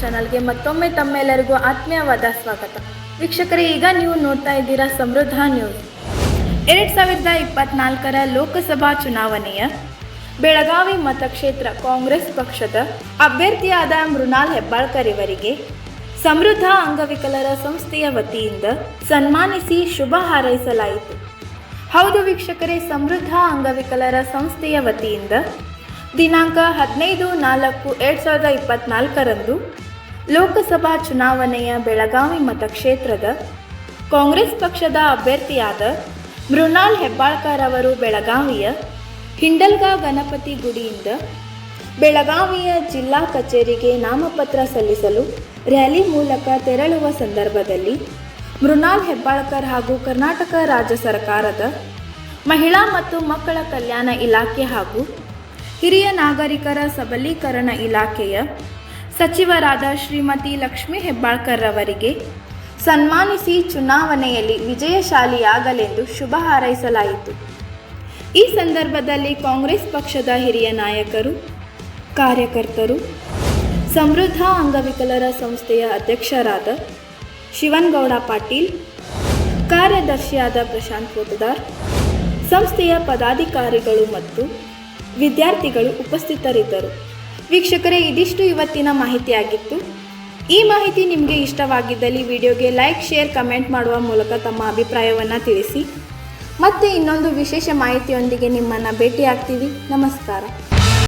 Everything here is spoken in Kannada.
ಚಾನಲ್ಗೆ ಮತ್ತೊಮ್ಮೆ ತಮ್ಮೆಲ್ಲರಿಗೂ ಆತ್ಮೀಯವಾದ ಸ್ವಾಗತ. ವೀಕ್ಷಕರೇ, ಈಗ ನೀವು ನೋಡ್ತಾ ಇದ್ದೀರಾ ಸಮೃದ್ಧ ನ್ಯೂಸ್ ಎರಡ್ ಸಾವಿರದ ಇಪ್ಪತ್ನಾಲ್ಕರ ಲೋಕಸಭಾ ಚುನಾವಣೆಯ ಬೆಳಗಾವಿ ಮತಕ್ಷೇತ್ರ ಕಾಂಗ್ರೆಸ್ ಪಕ್ಷದ ಅಭ್ಯರ್ಥಿಯಾದ ಮೃಣಾಲ್ ಹೆಬ್ಬಾಳ್ಕರ್ ಇವರಿಗೆ ಸಮೃದ್ಧ ಅಂಗವಿಕಲರ ಸಂಸ್ಥೆಯ ವತಿಯಿಂದ ಸನ್ಮಾನಿಸಿ ಶುಭ ಹಾರೈಸಲಾಯಿತು. ಹೌದು ವೀಕ್ಷಕರೇ, ಸಮೃದ್ಧ ಅಂಗವಿಕಲರ ಸಂಸ್ಥೆಯ ವತಿಯಿಂದ ದಿನಾಂಕ ಹದಿನೈದು ನಾಲ್ಕು ಎರಡು ಸಾವಿರದ ಇಪ್ಪತ್ನಾಲ್ಕರಂದು ಲೋಕಸಭಾ ಚುನಾವಣೆಯ ಬೆಳಗಾವಿ ಮತಕ್ಷೇತ್ರದ ಕಾಂಗ್ರೆಸ್ ಪಕ್ಷದ ಅಭ್ಯರ್ಥಿಯಾದ ಮೃಣಾಲ್ ಹೆಬ್ಬಾಳ್ಕರ್ ಅವರು ಬೆಳಗಾವಿಯ ಹಿಂಡಲ್ಗಾ ಗಣಪತಿ ಗುಡಿಯಿಂದ ಬೆಳಗಾವಿಯ ಜಿಲ್ಲಾ ಕಚೇರಿಗೆ ನಾಮಪತ್ರ ಸಲ್ಲಿಸಲು ರ್ಯಾಲಿ ಮೂಲಕ ತೆರಳುವ ಸಂದರ್ಭದಲ್ಲಿ ಮೃಣಾಲ್ ಹೆಬ್ಬಾಳ್ಕರ್ ಹಾಗೂ ಕರ್ನಾಟಕ ರಾಜ್ಯ ಸರ್ಕಾರದ ಮಹಿಳಾ ಮತ್ತು ಮಕ್ಕಳ ಕಲ್ಯಾಣ ಇಲಾಖೆ ಹಾಗೂ ಹಿರಿಯ ನಾಗರಿಕರ ಸಬಲೀಕರಣ ಇಲಾಖೆಯ ಸಚಿವರಾದ ಶ್ರೀಮತಿ ಲಕ್ಷ್ಮೀ ಹೆಬ್ಬಾಳ್ಕರ್ ಅವರಿಗೆ ಸನ್ಮಾನಿಸಿ ಚುನಾವಣೆಯಲ್ಲಿ ವಿಜಯಶಾಲಿಯಾಗಲೆಂದು ಶುಭ ಹಾರೈಸಲಾಯಿತು. ಈ ಸಂದರ್ಭದಲ್ಲಿ ಕಾಂಗ್ರೆಸ್ ಪಕ್ಷದ ಹಿರಿಯ ನಾಯಕರು, ಕಾರ್ಯಕರ್ತರು, ಸಮೃದ್ಧ ಅಂಗವಿಕಲರ ಸಂಸ್ಥೆಯ ಅಧ್ಯಕ್ಷರಾದ ಶಿವನ್ಗೌಡ ಪಾಟೀಲ್, ಕಾರ್ಯದರ್ಶಿಯಾದ ಪ್ರಶಾಂತ್ ಪೋತದಾರ್ ಸಂಸ್ಥೆಯ ಪದಾಧಿಕಾರಿಗಳು ಮತ್ತು ವಿದ್ಯಾರ್ಥಿಗಳು ಉಪಸ್ಥಿತರಿದ್ದರು. ವೀಕ್ಷಕರೇ, ಇದಿಷ್ಟು ಇವತ್ತಿನ ಮಾಹಿತಿಯಾಗಿತ್ತು. ಈ ಮಾಹಿತಿ ನಿಮಗೆ ಇಷ್ಟವಾಗಿದ್ದಲ್ಲಿ ವಿಡಿಯೋಗೆ ಲೈಕ್, ಶೇರ್, ಕಮೆಂಟ್ ಮಾಡುವ ಮೂಲಕ ತಮ್ಮ ಅಭಿಪ್ರಾಯವನ್ನು ತಿಳಿಸಿ. ಮತ್ತೆ ಇನ್ನೊಂದು ವಿಶೇಷ ಮಾಹಿತಿಯೊಂದಿಗೆ ನಿಮ್ಮನ್ನು ಭೇಟಿಯಾಗ್ತೀವಿ. ನಮಸ್ಕಾರ.